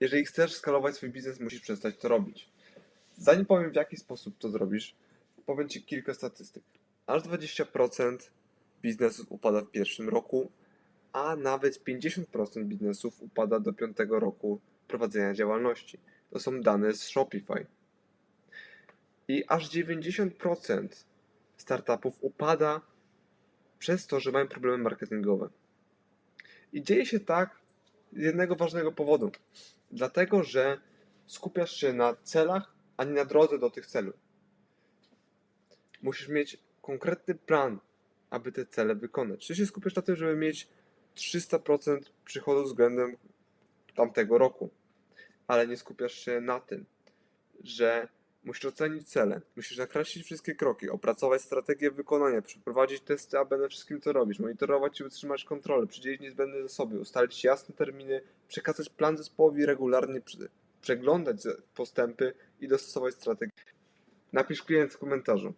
Jeżeli chcesz skalować swój biznes, musisz przestać to robić. Zanim powiem, w jaki sposób to zrobisz, powiem Ci kilka statystyk. Aż 20% biznesów upada w pierwszym roku, a nawet 50% biznesów upada do piątego roku prowadzenia działalności. To są dane z Shopify. I aż 90% startupów upada przez to, że mają problemy marketingowe. I dzieje się tak z jednego ważnego powodu. Dlatego, że skupiasz się na celach, a nie na drodze do tych celów. Musisz mieć konkretny plan, aby te cele wykonać. Czy się skupiasz na tym, żeby mieć 300% przychodu względem tamtego roku, ale nie skupiasz się na tym, że musisz ocenić cele, musisz nakreślić wszystkie kroki, opracować strategię wykonania, przeprowadzić testy AB na wszystkim, co robisz, monitorować i utrzymać kontrolę, przydzielić niezbędne zasoby, ustalić jasne terminy, przekazać plan zespołowi regularnie, prze- przeglądać postępy i dostosować strategię. Napisz klient w komentarzu.